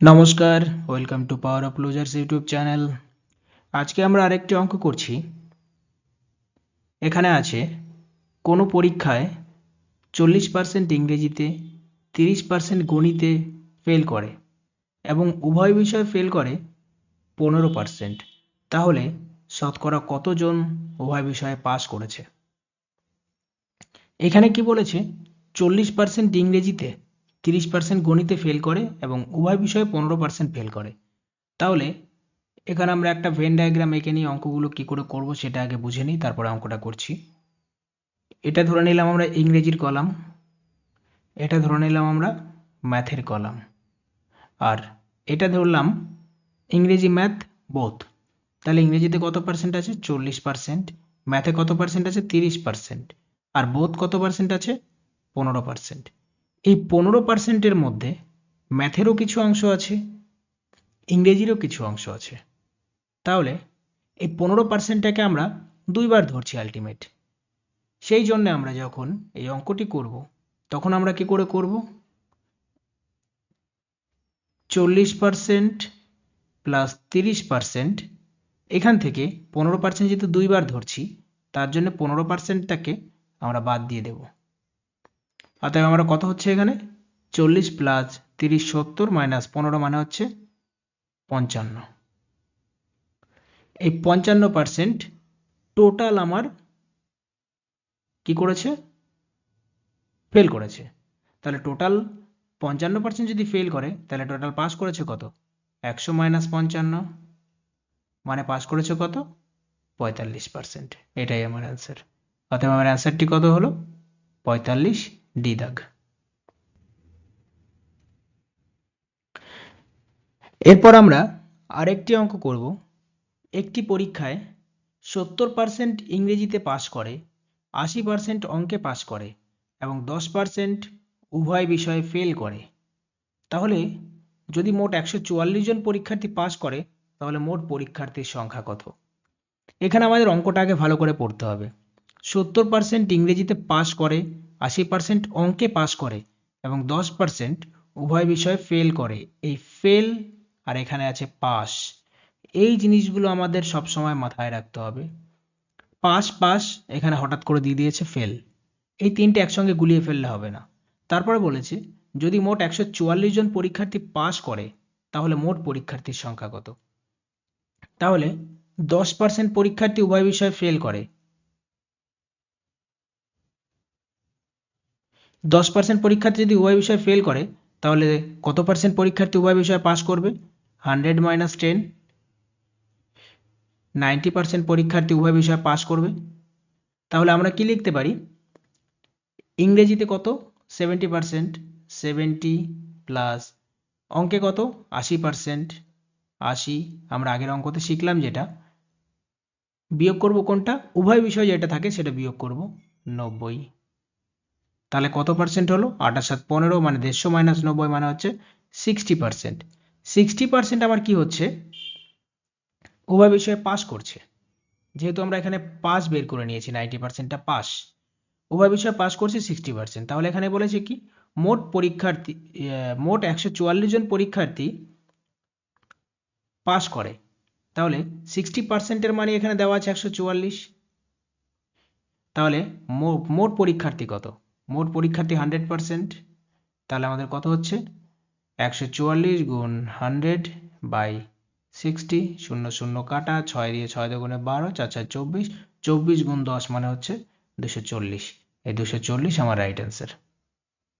নমস্কার welcome to power of losers YouTube channel আজকে আমরা আরেকটি অঙ্ক করছি। এখানে আছে, কোনো পরীক্ষায় চল্লিশ পার্সেন্ট ইংরেজিতে, তিরিশ পার্সেন্ট গণিতে ফেল করে এবং উভয় বিষয়ে ফেল করে পনেরো পার্সেন্ট তাহলে শতকরা কতজন উভয় বিষয়ে পাস করেছে? এখানে কি বলেছে, চল্লিশ পার্সেন্ট ইংরেজিতে তিরিশ পার্সেন্ট গণিতে ফেল করে এবং উভয় বিষয়ে পনেরো পার্সেন্ট ফেল করে। তাহলে এখানে আমরা একটা ভেন ডায়াগ্রাম এঁকে নিয়ে অঙ্কগুলো কী করে করব সেটা আগে বুঝে নিই, তারপরে অঙ্কটা করছি। এটা ধরে নিলাম আমরা ইংরেজির কলাম, এটা ধরে নিলাম আমরা ম্যাথের কলাম, আর এটা ধরলাম ইংরেজি ম্যাথ বোথ তাহলে ইংরেজিতে কত পার্সেন্ট আছে? চল্লিশ পার্সেন্ট ম্যাথে কত পার্সেন্ট আছে? তিরিশ পার্সেন্ট আর বোথ কত পার্সেন্ট আছে? পনেরো পার্সেন্ট এই পনেরো পার্সেন্টের মধ্যে ম্যাথেরও কিছু অংশ আছে, ইংরেজিরও কিছু অংশ আছে। তাহলে এই পনেরো পার্সেন্টটাকে আমরা দুইবার ধরছি আলটিমেট সেই জন্য আমরা যখন এই অঙ্কটি করব, তখন আমরা কি করে করব? চল্লিশ পার্সেন্ট প্লাস তিরিশ পার্সেন্ট, এখান থেকে পনেরো পার্সেন্ট যেহেতু দুইবার ধরছি, তার জন্য পনেরো পার্সেন্টটাকে আমরা বাদ দিয়ে দেবো। অতএব আমরা কত হচ্ছে এখানে? চল্লিশ প্লাস তিরিশ সত্তর মাইনাস পনেরো মানে হচ্ছে পঞ্চান্ন। এই পঞ্চান্ন পার্সেন্ট টোটাল আমার কি করেছে? ফেল করেছে। তাহলে টোটাল পঞ্চান্ন পার্সেন্ট যদি ফেল করে, তাহলে টোটাল পাস করেছে কত? একশো মাইনাস পঞ্চান্ন মানে পাস করেছে কত? পঁয়তাল্লিশ পার্সেন্ট এটাই আমার অ্যান্সার অতএব আমার অ্যান্সারটি কত হলো? পঁয়তাল্লিশ ডি এরপর আমরা আরেকটি অঙ্ক করব। একটি পরীক্ষায় সত্তর পার্সেন্ট ইংরেজিতে পাশ করে, আশি পার্সেন্ট অঙ্কে পাশ করে এবং দশ পার্সেন্ট উভয় বিষয়ে ফেল করে। তাহলে যদি মোট একশো চুয়াল্লিশ জন পরীক্ষার্থী পাশ করে, তাহলে মোট পরীক্ষার্থীর সংখ্যা কত? এখানে আমাদের অঙ্কটা আগে ভালো করে পড়তে হবে। সত্তর পার্সেন্ট ইংরেজিতে পাশ করে আশি পার্সেন্ট অঙ্কে পাশ করে এবং দশ পার্সেন্ট উভয় বিষয়ে ফেল করে। এই ফেল আর এখানে আছে পাস এই জিনিসগুলো আমাদের সব সময় মাথায় রাখতে হবে। পাস পাস এখানে হঠাৎ করে দিয়ে দিয়েছে ফেল এই তিনটে একসঙ্গে গুলিয়ে ফেললে হবে না। তারপরে বলেছে, যদি মোট একশো চুয়াল্লিশ জন পরীক্ষার্থী পাস করে, তাহলে মোট পরীক্ষার্থীর সংখ্যা কত? তাহলে দশ পার্সেন্ট পরীক্ষার্থী উভয় বিষয়ে ফেল করে। দশ পার্সেন্ট পরীক্ষার্থী যদি উভয় বিষয়ে ফেল করে, তাহলে কত পার্সেন্ট পরীক্ষার্থী উভয় বিষয়ে পাস করবে? Hundred minus ten ninety percent পরীক্ষার্থী উভয় বিষয়ে পাস করবে। তাহলে আমরা কি লিখতে পারি? ইংরেজিতে কত? সেভেন্টি পার্সেন্ট সেভেন্টি প্লাস অঙ্কে কত? আশি পার্সেন্ট আশি। আমরা আগের অঙ্কতে শিখলাম যেটা। বিয়োগ করব কোনটা? উভয় বিষয় যেটা থাকে সেটা বিয়োগ করব, নব্বই। তাহলে কত পার্সেন্ট হলো? আঠাশ সাত পনেরো মানে দেড়শো মাইনাস নব্বই মানে হচ্ছে সিক্সটি পার্সেন্ট সিক্সটি পার্সেন্ট আমার কি হচ্ছে? উভয় বিষয়ে পাস করছে। যেহেতু আমরা এখানে পাস বের করে নিয়েছি নাইনটি পার্সেন্টটা পাস উভয় বিষয়ে পাস করছে সিক্সটি পার্সেন্ট তাহলে এখানে বলেছে কি? মোট পরীক্ষার্থী মোট একশো চুয়াল্লিশ জন পরীক্ষার্থী পাস করে। তাহলে সিক্সটি পার্সেন্টের মানে এখানে দেওয়া আছে একশো চুয়াল্লিশ। তাহলে মোট পরীক্ষার্থী কত? মোট পরীক্ষার্থী হান্ড্রেড পারসেন্ট, তাহলে আমাদের কত হচ্ছে? একশো চুয়াল্লিশ গুণ হান্ড্রেড বাই সিক্সটি, শূন্য শূন্য কাটা, ছয় দিয়ে ছয় দুগুণে বারো, চার চার চব্বিশ চব্বিশ গুণ দশ মানে হচ্ছে দুশো চল্লিশ। এই দুশো চল্লিশ আমার রাইট অ্যান্সার